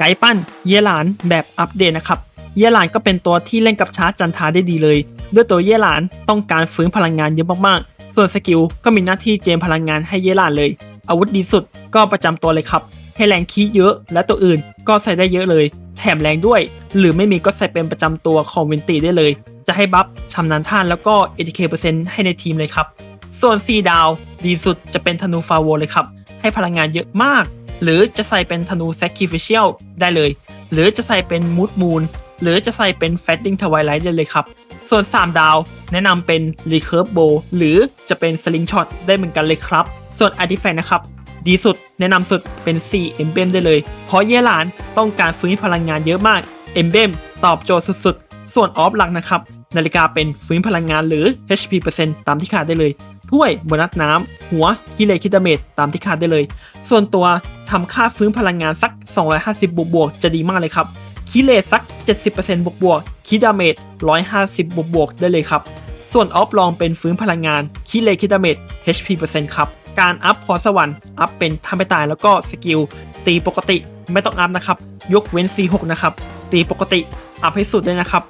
ไกปั้นเยหลานแบบอัปเดตนะครับ เยหลานก็เป็นตัวที่เล่นกับชาร์จจันทาได้ดีเลย ด้วยตัวเยหลานต้องการฟื้นพลังงานเยอะมากๆ ส่วนสกิลก็มีหน้าที่เจมพลังงานให้เยหลานเลย อาวุธดีสุดก็ประจำตัวเลยครับ ให้แรงคีเยอะและตัวอื่นก็ใส่ได้เยอะเลย แถมแรงด้วย หรือไม่มีก็ใส่เป็นประจำตัวของวินตีได้เลย จะให้บัฟชำนาญท่านแล้วก็ ATK เปอร์เซ็นต์ให้ในทีมเลยครับ ส่วน 4 ดาว ดีสุดจะเป็นธนูฟาโวเลยครับให้พลังงานเยอะมาก หรือจะใส่เป็นธนู Sacrificial ได้เลย หรือจะใส่เป็นมูดมูนหรือจะใส่เป็น Fatting Twilight ได้เลยครับ ส่วน 3 ดาวแนะนำเป็น Recurve Bow หรือจะเป็น Slingshot ได้เหมือนกันเลยครับ ส่วน Artifact นะครับดีสุดแนะนำสุดเป็น 4 Emblem ได้เลย เพราะเยหลานต้องการฟื้นพลังงานเยอะมาก Emblem ตอบโจทย์สุดๆ ส่วนออฟหลักนะครับ นาฬิกาเป็นฟื้นพลังงานหรือ HP เปอร์เซ็นต์ตามที่ขาดได้เลย ถ้วยโบนัสน้ำหัวกิเลคิดาเมจตามที่ขาดได้เลย ส่วนตัวทำค่าฟื้นพลังงานสัก 250 บวกบวกๆจะดีมากเลยครับคิเลสัก 70%บวกบวกๆคิดาเมจ150 บวกบวกๆได้เลยครับ ส่วนออฟลองเป็นฟื้นพลังงานคิเลคิดาเมจ HP เปอร์เซ็นต์ครับ การอัพพรสวรรค์อัพเป็นทำไปตายแล้วก็สกิลตีปกติไม่ต้องอัพนะครับ ยกเว้น C6 นะครับ ตีปกติอัพให้สุดเลยนะครับ